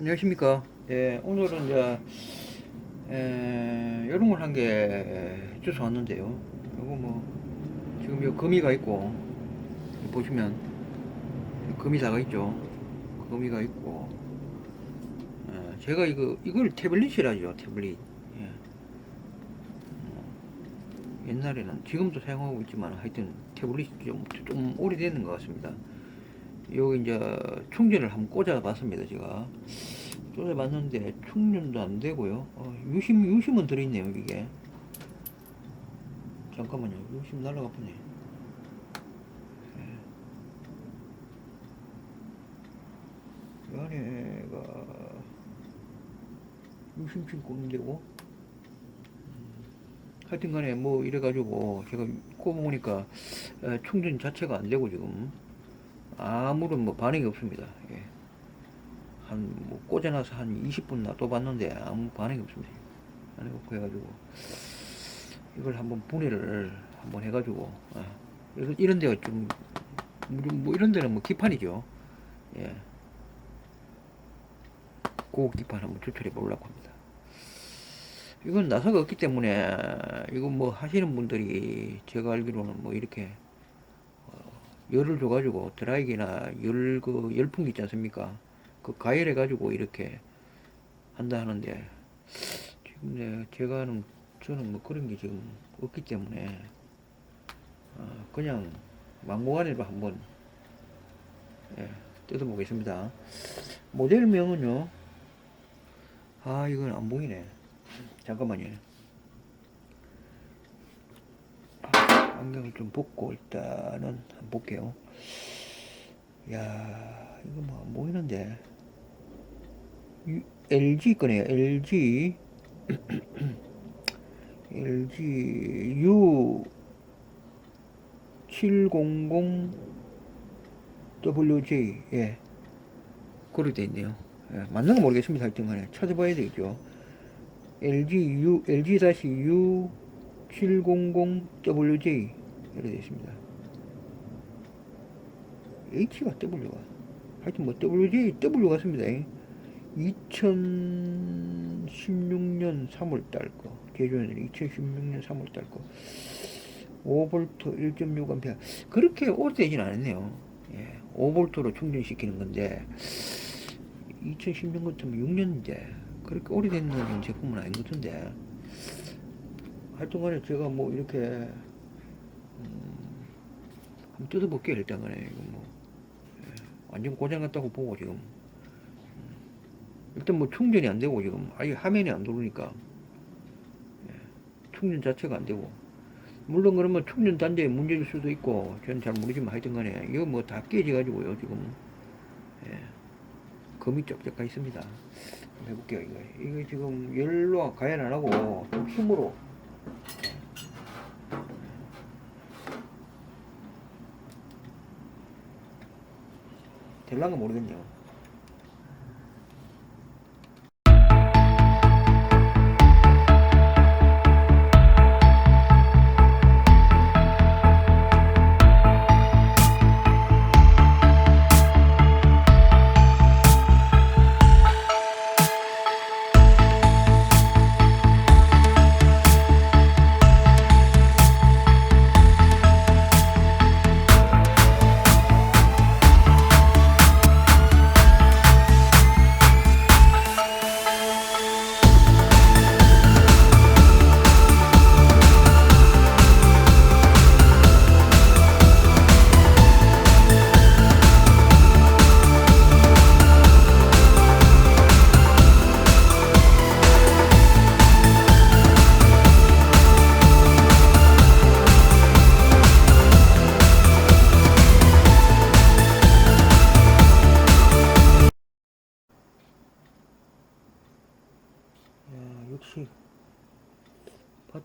안녕하십니까. 예, 오늘은 이제, 에, 이런 걸한개 주워 왔는데요. 요거 뭐, 지금 요 거미가 있고, 보시면, 거미사가 있죠. 거미가 있고, 예, 제가 이거, 이걸 태블릿이라죠, 태블릿. 예. 어, 옛날에는, 지금도 사용하고 있지만, 하여튼, 태블릿이 좀, 좀 오래되는 것 같습니다. 여기 이제 충전을 한번 꽂아봤습니다, 제가. 꽂아봤는데 충전도 안 되고요. 어, 유심, 유심은 들어있네요, 이게. 잠깐만요, 유심 날라가 보네. 이 안에가 유심칩 꽂는 데고. 음, 하여튼 간에 뭐 이래가지고 제가 꼽아보니까 에, 충전 자체가 안 되고 지금 아무런 뭐 반응이 없습니다. 예. 한뭐 꽂아놔서 한 20분 놔둬봤는데 아무 반응이 없습니다. 반응이 없고 해가지고 이걸 한번 분해를 한번 해가지고 예. 그래서 이런 데가 좀 뭐 이런 데는 뭐 기판이죠. 예. 고급 기판 한번 추출해 보려고 합니다. 이건 나사가 없기 때문에 이거 뭐 하시는 분들이 제가 알기로는 뭐 이렇게 열을 줘가지고 드라이기나 열 그 열풍기 있지 않습니까? 그 가열해 가지고 이렇게 한다 하는데 지금 내 제가 하는 저는 뭐 그런 게 지금 없기 때문에 어, 그냥 막무가내로 한번 예, 뜯어보겠습니다. 모델명은요. 아 이건 안 보이네. 잠깐만요. 안경을 좀 벗고 일단은 한번 볼게요. 야 이거 뭐 안 보이는데. 유- LG 거네요. LG LG U 700 WJ 예 그렇게 돼 있네요. 예, 맞는 거 모르겠습니다. 하여튼 간에 찾아봐야 되겠죠. LG U LG 다시 U 700WJ 이렇게 되어 있습니다. H가 W가 하여튼 뭐 WJ W 같습니다. 2016년 3월달 거 개조는 2016년 3월달 거 5V 1.6A 그렇게 오래되진 않았네요. 예, 5V로 충전시키는 건데 2016년 같으면 6년인데 그렇게 오래된 건 제품은 아닌 것 같은데 하여튼간에 제가 뭐 이렇게 음, 한번 뜯어볼게요 일단 간에 이거 뭐. 예, 완전 고장 났다고 보고 지금. 음, 일단 뭐 충전이 안 되고 지금 아예 화면이 안 들어오니까. 예, 충전 자체가 안 되고. 물론 그러면 충전 단자에 문제일 수도 있고 저는 잘 모르지만 하여튼 간에 이거 뭐 다 깨져 가지고요 지금. 예, 금이 쩍쩍 가 있습니다. 해볼게요 이거. 이거 지금 열로 가열 안 하고 좀 힘으로 될란가 모르겠네요.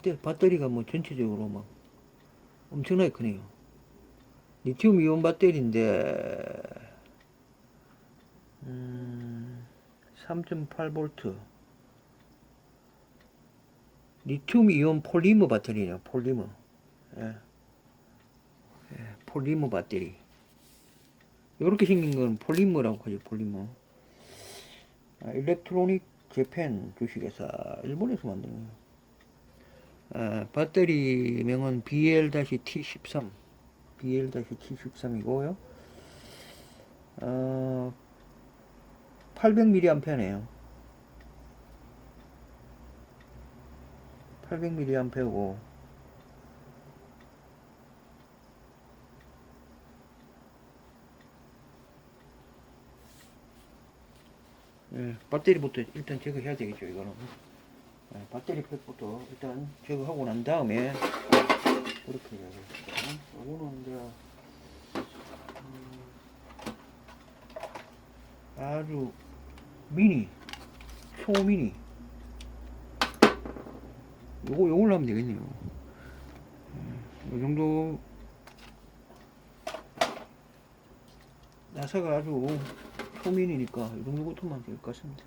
배터, 배터리가 뭐 전체적으로 막 엄청나게 크네요. 리튬 이온 배터리인데 음, 3.8V 리튬 이온 폴리머 배터리네요. 폴리머. 예. 예, 폴리머 배터리. 이렇게 생긴 건 폴리머라고 하죠. 폴리머. 아, 일렉트로닉 재팬 주식회사 일본에서 만드는 거예요. 아, 배터리명은 BL-T13 BL-T13이고요. 어, 800mAh네요. 800mAh고 예, 배터리부터 일단 제거해야 되겠죠, 이거는. 예, 배터리 팩부터 일단 제거하고 난 다음에 그렇게 해야 되겠죠. 이거는 이제 음, 아주 미니, 초미니. 요거, 요걸로 하면 되겠네요. 예, 요 정도 나사가 아주 초미니니까 이 정도 것만 될 것 같습니다.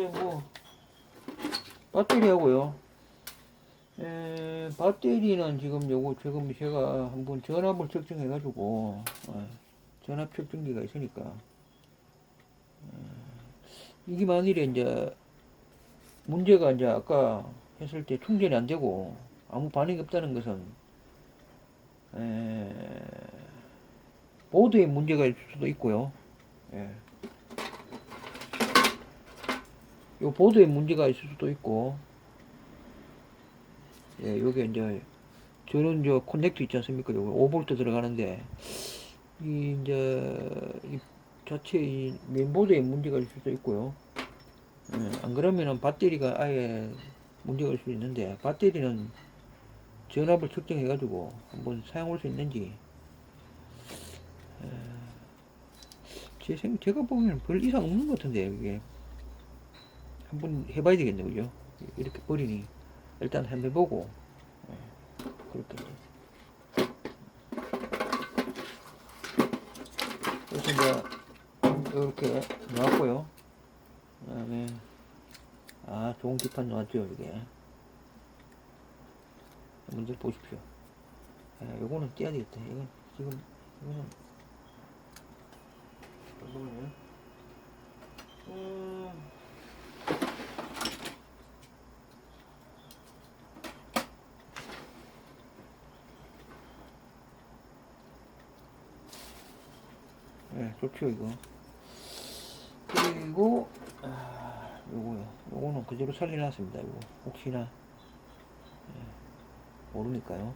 이제 뭐 배터리하고요. 에, 배터리는 지금 요거 지금 제가 한번 전압을 측정해 가지고 어, 전압 측정기가 있으니까 어, 이게 만일에 이제 문제가 이제 아까 했을 때 충전이 안 되고 아무 반응이 없다는 것은 에, 보드에 문제가 있을 수도 있고요. 예. 요 보드에 문제가 있을 수도 있고, 예, 요게 이제, 저는 저 커넥터 있지 않습니까? 요거 5V 들어가는데, 이 이제, 이 자체 이 메인보드에 문제가 있을 수도 있고요. 예, 안 그러면은 배터리가 아예 문제가 있을 수 있는데, 배터리는 전압을 측정해 가지고 한번 사용할 수 있는지, 에, 제 생, 제가 보기에는 별 이상 없는 것 같은데, 이게. 한번 해봐야 되겠네, 그죠? 이렇게 버리니. 일단 한번 해보고, 예, 그렇게. 그래서 이제, 이렇게 나왔고요. 그 다음에, 아, 좋은 기판 나왔죠, 이게. 먼저 보십시오. 예, 요거는 떼야 되겠다. 이건, 지금, 이거는, 잠깐만요. 음, 네, 좋죠, 이거. 그리고, 아, 요거요. 요거는 그대로 살려놨습니다, 이거. 혹시나, 예, 모르니까요.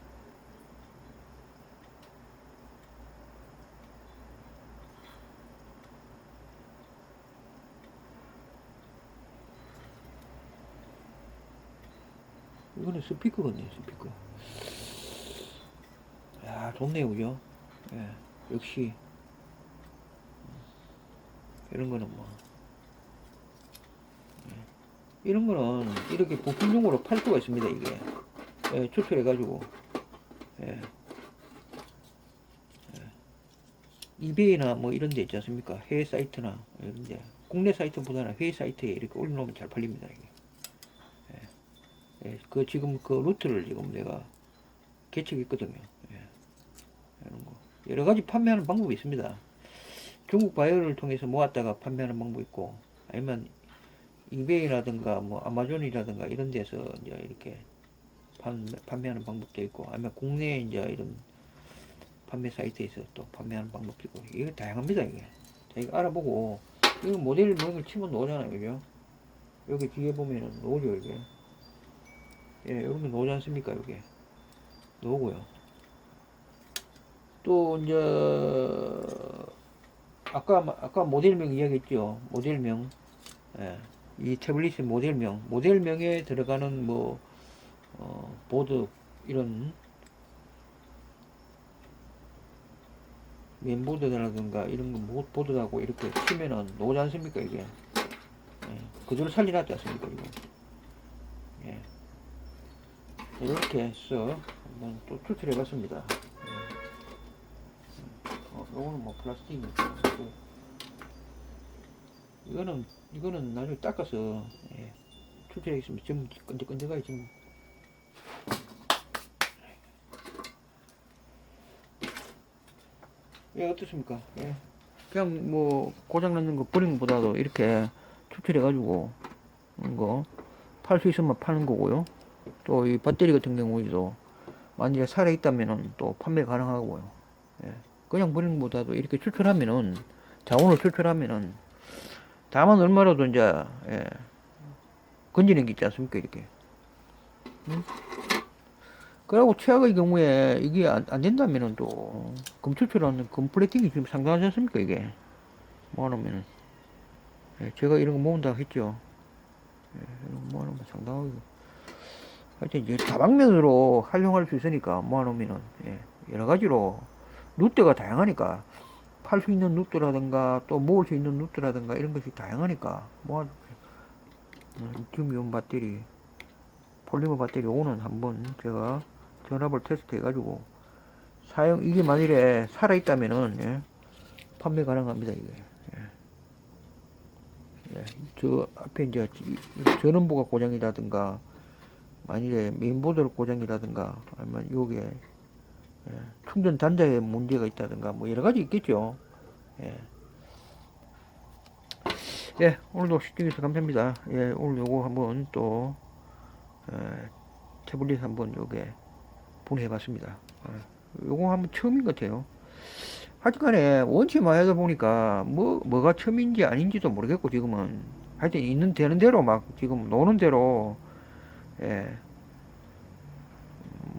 이거는 스피커 같네요, 스피커. 야, 좋네요, 그죠? 예, 역시. 이런 거는 뭐. 예. 이런 거는 이렇게 부품용으로 팔 수가 있습니다, 이게. 예, 추출해 가지고. 예. 예. 이베이나 뭐 이런 데 있지 않습니까? 해외 사이트나 이런 데. 국내 사이트보다는 해외 사이트에 이렇게 올려놓으면 잘 팔립니다, 이게. 예. 예, 그 지금 그 루트를 지금 내가 개척했거든요. 예. 이런 거. 여러 가지 판매하는 방법이 있습니다. 중국 바이어를 통해서 모았다가 판매하는 방법 있고 아니면 이베이라든가 뭐 아마존이라든가 이런 데서 이제 이렇게 판, 판매 하는 방법도 있고 아니면 국내 이제 이런 판매 사이트에서 또 판매하는 방법도 있고 이게 다양합니다 이게. 자기가 알아보고. 이거 모델 명을 치면 나오잖아요 그죠? 여기 뒤에 보면은 나오죠 이게. 예 여러분 나오지 않습니까 이게 나오고요. 또 이제 아까 아까 모델명 이야기했죠. 모델명. 예. 이 태블릿의 모델명. 모델명에 들어가는 뭐 어, 보드 이런 맨보드라든가 이런 거 뭐, 보드하고 이렇게 치면은 나오지 않습니까 이게 예. 그대로 살려놨지 않습니까 이거 예. 이렇게 해서 한번 또 추출해 봤습니다 어, 요거는 뭐 플라스틱이니까. 그, 이거는, 이거는 나중에 닦아서, 예, 출제하겠습니다. 좀 끈적끈적하게 좀. 예, 어떻습니까? 예. 그냥 뭐, 고장났는 거 버리는 것보다도 이렇게 추출해가지고, 이거, 팔 수 있으면 파는 거고요. 또 이 배터리 같은 경우에도, 만약에 살아있다면은 또 판매 가능하고요. 예. 그냥 버리는 것보다도 이렇게 추출하면은 자원을 추출하면은 다만 얼마라도 이제 예, 건지는 게 있지 않습니까 이렇게? 응? 그리고 최악의 경우에 이게 안, 안 된다면은 또 금추출하는 금플레팅이 지금 상당하지 않습니까 이게? 모아놓으면은. 예, 제가 이런 거 모은다고 했죠. 예, 이런 거 모아놓으면 상당하게. 하여튼 이제 다방면으로 활용할 수 있으니까 모아놓으면은 예, 여러 가지로 루트가 다양하니까 팔 수 있는 루트라든가 또 모을 수 있는 루트라든가 이런 것이 다양하니까 뭐 리튬이온 배터리 폴리머 배터리 오는 한번 제가 전압을 테스트 해가지고 사용 이게 만일에 살아 있다면은 예, 판매 가능합니다 이게 예. 예. 예, 저 앞에 이제 전원부가 고장이라든가 만일에 메인보드 고장이라든가 아니면 요게 예, 충전 단자에 문제가 있다든가 뭐 여러 가지 있겠죠. 예. 예, 오늘도 시청해주셔서 감사합니다. 예, 오늘 요거 한번 또, 에, 태블릿 한번 요게 보내봤습니다. 예, 요거 한번 처음인 것 같아요. 하여튼간에 원치만 해다 보니까 뭐, 뭐가 처음인지 아닌지도 모르겠고 지금은 하여튼 있는 되는 대로 막 지금 노는 대로, 예,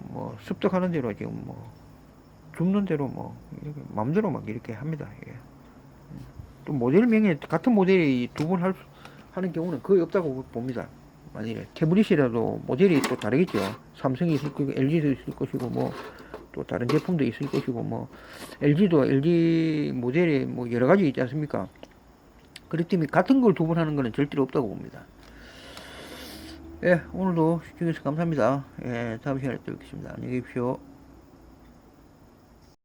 뭐 습득하는 대로 지금 뭐 줍는 대로 뭐 이렇게 마음대로 막 이렇게 합니다. 예. 또 모델명에 같은 모델이 두번 할, 하는 경우는 거의 없다고 봅니다. 만일에 태블릿이라도 모델이 또 다르겠죠. 삼성이 있을 거고 LG도 있을 것이고 뭐 또 다른 제품도 있을 것이고 뭐 LG도 LG 모델이 뭐 여러 가지 있지 않습니까? 그렇기 때문에 같은 걸 두 번 하는 거는 절대로 없다고 봅니다. 예, 오늘도 시청해주셔서 감사합니다. 예, 다음 시간에 또 뵙겠습니다. 안녕히 계십시오.